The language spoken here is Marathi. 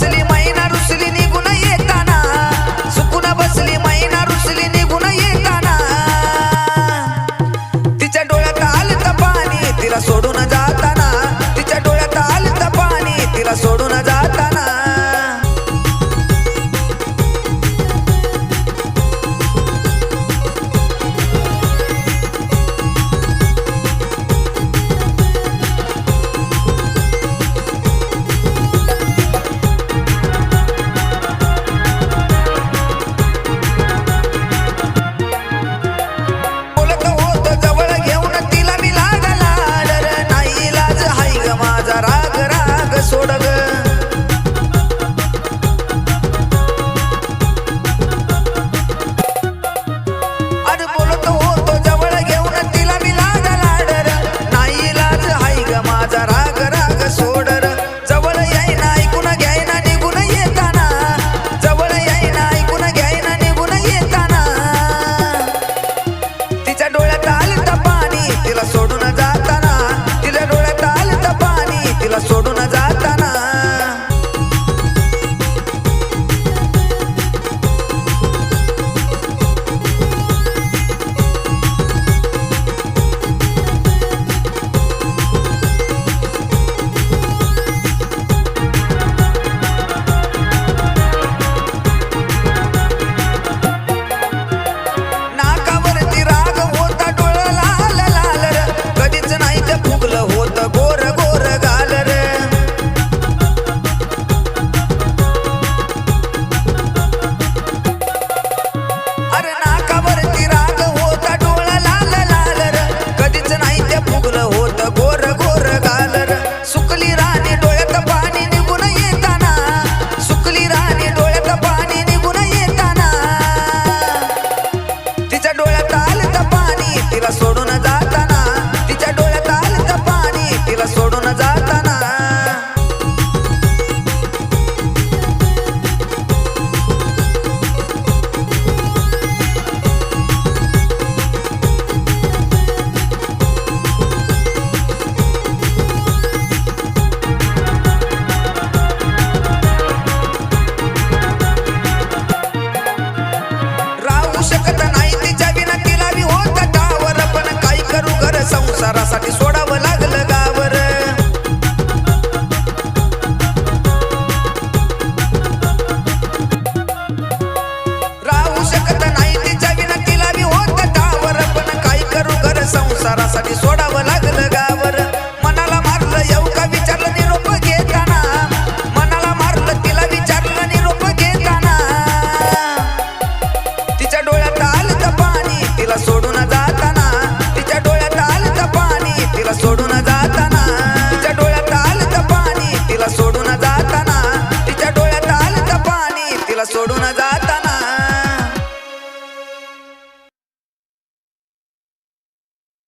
Salimos येताना तिच्या सोडावं लागलं गावर. मनाला मारलं येऊ का विचारलं निरोप घेताना? मनाला मारलं तिला विचारलं निरोप घेताना? तिच्या डोळ्यात आलं पाणी तिला सोडून जाताना. तिच्या डोळ्यात आलं तर पाणी तिला सोडून जाताना. तिच्या डोळ्यात आलं तर पाणी तिला सोडून जाताना. तिच्या डोळ्यात आलं तर पाणी तिला सोडून जा